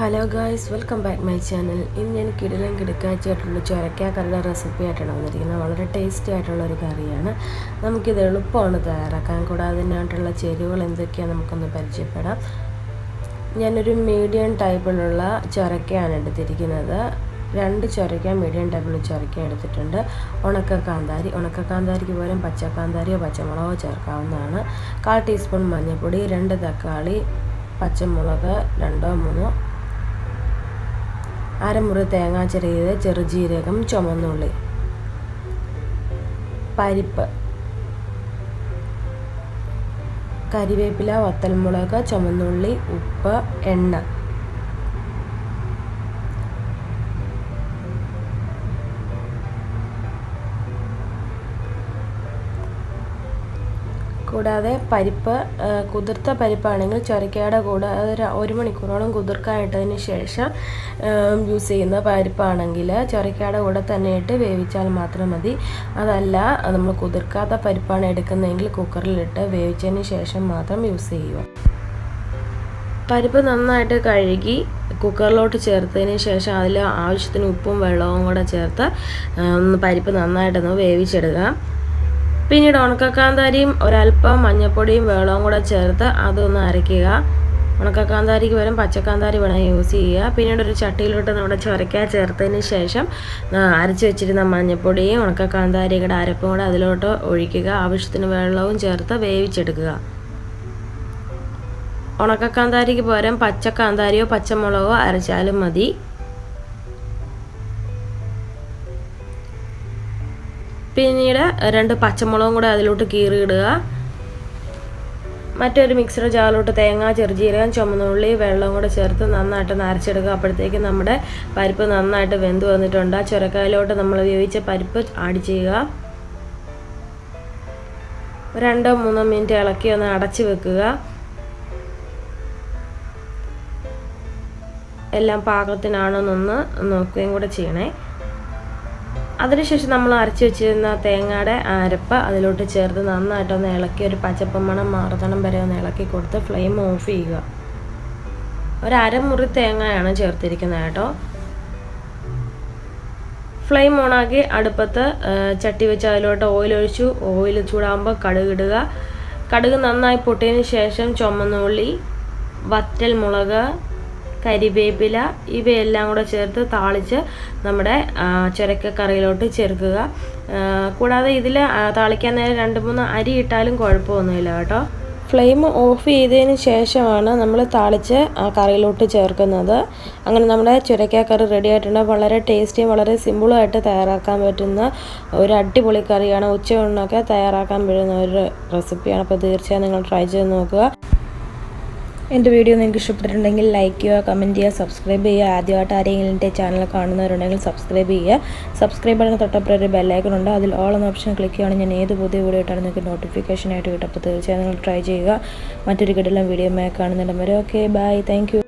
Hello guys welcome back my channel ഇന്ന് ഞാൻ കിടിലം കിടക്കാച്ചായിട്ടുള്ള ചുരക്ക കറിയുടെ റെസിപ്പി ആയിട്ടാണ് വന്നിരിക്കുന്നത്. വളരെ ടേസ്റ്റി ആയിട്ടുള്ള ഒരു കറിയാണ്. നമുക്കിത് എളുപ്പമാണ് തയ്യാറാക്കാൻ. കൂടാതെ അതിനായിട്ടുള്ള ചേരുവകൾ എന്തൊക്കെയാണ് നമുക്കൊന്ന് പരിചയപ്പെടാം. ഞാനൊരു മീഡിയം ടൈപ്പിലുള്ള ചുരക്കയാണ് എടുത്തിരിക്കുന്നത്. രണ്ട് ചുരക്ക മീഡിയം ടൈപ്പിൽ ചുരക്ക എടുത്തിട്ടുണ്ട്. ഉണക്ക കാന്താരി ഉണക്ക കാന്താരിക്ക് പകരം പച്ചക്കാന്താരിയോ പച്ചമുളകോ ചേർക്കാവുന്നതാണ്. കാൽ ടീസ്പൂൺ മഞ്ഞൾപ്പൊടി രണ്ട് തക്കാളി പച്ചമുളക് രണ്ടോ മൂന്നോ അരമുറി തേങ്ങ ചെറിയത് ചെറുജീരകം ചുമന്നുള്ളി. പരിപ്പ്. കരിവേപ്പില വത്തൽമുളക് ചുമന്നുള്ളി ഉപ്പ് എണ്ണ. കൂടാതെ പരിപ്പ് കുതിർത്ത പരിപ്പാണെങ്കിൽ ചൊരക്കയുടെ കൂടെ ഒരു ഒരു മണിക്കൂറോളം കുതിർക്കായിട്ടതിന് ശേഷം യൂസ് ചെയ്യുന്ന പരിപ്പാണെങ്കിൽ ചൊരക്കയുടെ കൂടെ തന്നെ ഇട്ട് വേവിച്ചാൽ മാത്രം മതി. അതല്ല നമ്മൾ കുതിർക്കാത്ത പരിപ്പാണ് എടുക്കുന്നതെങ്കിൽ കുക്കറിലിട്ട് വേവിച്ചതിന് ശേഷം മാത്രം യൂസ് ചെയ്യുക. പരിപ്പ് നന്നായിട്ട് കഴുകി കുക്കറിലോട്ട് ചേർത്തതിന് ശേഷം അതിൽ ആവശ്യത്തിന് ഉപ്പും വെള്ളവും കൂടെ ചേർത്ത് പരിപ്പ് നന്നായിട്ടൊന്ന് വേവിച്ചെടുക്കുക. പിന്നീട് ഉണക്കക്കാന്താരിയും ഒരല്പം മഞ്ഞൾപ്പൊടിയും വെള്ളവും കൂടെ ചേർത്ത് അതൊന്ന് അരയ്ക്കുക. ഉണക്കക്കാന്താരിക്ക് പകരം പച്ചക്കാന്താരി വേണം യൂസ് ചെയ്യുക. പിന്നീട് ഒരു ചട്ടിയിലോട്ട് നമ്മുടെ ചുരക്ക ചേർത്തതിന് ശേഷം അരച്ച് വെച്ചിരുന്ന മഞ്ഞൾപ്പൊടിയും ഉണക്കക്കാന്താരിയുടെ അരപ്പും കൂടെ അതിലോട്ട് ഒഴിക്കുക. ആവശ്യത്തിന് വെള്ളവും ചേർത്ത് വേവിച്ചെടുക്കുക. ഉണക്കക്കാന്താരിക്ക് പകരം പച്ചക്കാന്താരിയോ പച്ചമുളകോ അരച്ചാലും മതി. പിന്നീട് രണ്ട് പച്ചമുളകും കൂടെ അതിലോട്ട് കീറിയിടുക. മറ്റൊരു മിക്സർ ജാറിലോട്ട് തേങ്ങ ചെറുജീരകം ചുമന്നുള്ളി വെള്ളം കൂടെ ചേർത്ത് നന്നായിട്ട് നരച്ചെടുക്കുക. അപ്പോഴത്തേക്ക് നമ്മുടെ പരിപ്പ് നന്നായിട്ട് വെന്ത് വന്നിട്ടുണ്ട്. ആ ചുരക്കായിലോട്ട് നമ്മൾ ഉപയോഗിച്ച പരിപ്പ് ആഡ് ചെയ്യുക. രണ്ടോ മൂന്നോ മിനിറ്റ് ഇളക്കി ഒന്ന് അടച്ച് വെക്കുക. എല്ലാം പാകത്തിനാണോന്നൊന്ന് നോക്കുകയും കൂടെ ചെയ്യണേ. അതിനുശേഷം നമ്മൾ അരച്ച് വെച്ചിരുന്ന തേങ്ങയുടെ അരപ്പ് അതിലോട്ട് ചേർത്ത് നന്നായിട്ടൊന്ന് ഇളക്കി ഒരു പച്ചപ്പ് മണം മാറുതണം വരെ ഒന്ന് ഇളക്കി കൊടുത്ത് ഫ്ലെയിം ഓഫ് ചെയ്യുക. ഒരു അരമുറി തേങ്ങയാണ് ചേർത്തിരിക്കുന്നത് കേട്ടോ. ഫ്ലെയിം ഓണാക്കി അടുപ്പത്ത് ചട്ടി വെച്ച് അതിലോട്ട് ഓയിൽ ഒഴിച്ചു. ഓയിൽ ചൂടാകുമ്പോൾ കടുക് ഇടുക. കടുക് നന്നായി പൊട്ടിയതിന് ശേഷം ചുമന്നുള്ളി വറ്റൽ മുളക് കരിവേപ്പില ഇവയെല്ലാം കൂടെ ചേർത്ത് താളിച്ച് നമ്മുടെ ചുരക്കക്കറിയിലോട്ട് ചേർക്കുക. കൂടാതെ ഇതിൽ താളിക്കാൻ നേരം രണ്ട് മൂന്ന് അരി ഇട്ടാലും കുഴപ്പമൊന്നുമില്ല കേട്ടോ. ഫ്ലെയിം ഓഫ് ചെയ്തതിന് ശേഷമാണ് നമ്മൾ താളിച്ച് ആ കറിയിലോട്ട് ചേർക്കുന്നത്. അങ്ങനെ നമ്മുടെ ചുരക്കാക്കറി കറി റെഡി ആയിട്ടുണ്ട്. വളരെ ടേസ്റ്റിയും വളരെ സിമ്പിളുമായിട്ട് തയ്യാറാക്കാൻ പറ്റുന്ന ഒരു അടിപൊളി കറിയാണ്. ഉച്ചയൂണിനൊക്കെ തയ്യാറാക്കാൻ പറ്റുന്ന ഒരു റെസിപ്പിയാണ് അപ്പോൾ തീർച്ചയായും നിങ്ങൾ ട്രൈ ചെയ്ത് നോക്കുക. എന്റെ വീഡിയോ നിങ്ങൾക്ക് ഇഷ്ടപ്പെട്ടിട്ടുണ്ടെങ്കിൽ ലൈക്ക് ചെയ്യുക കമന്റ് ചെയ്യുക സബ്സ്ക്രൈബ് ചെയ്യുക. ആദ്യമായിട്ട് ആരെങ്കിലും എന്റെ ചാനൽ കാണുന്നവരുണ്ടെങ്കിൽ സബ്സ്ക്രൈബ് ചെയ്യുക. സബ്സ്ക്രൈബ് ചെയ്യുന്ന തൊട്ടപ്പുറം ഒരു ബെല്ലൈക്കൺ ഉണ്ട്. അതിൽ ഓൾ എന്ന ഓപ്ഷൻ ക്ലിക്ക് ചെയ്യുകയാണെങ്കിൽ ഞാൻ ഏത് പുതിയ വീഡിയോ ഇട്ടാണ് നിങ്ങൾക്ക് നോട്ടിഫിക്കേഷൻ ആയിട്ട് കിട്ടും അപ്പോൾ തീർച്ചയായും നിങ്ങൾ ട്രൈ ചെയ്യുക. മറ്റൊരു കിടലം വീഡിയോ മേ കാണുന്നുണ്ടെങ്കിൽ ഓക്കെ ബൈ താങ്ക്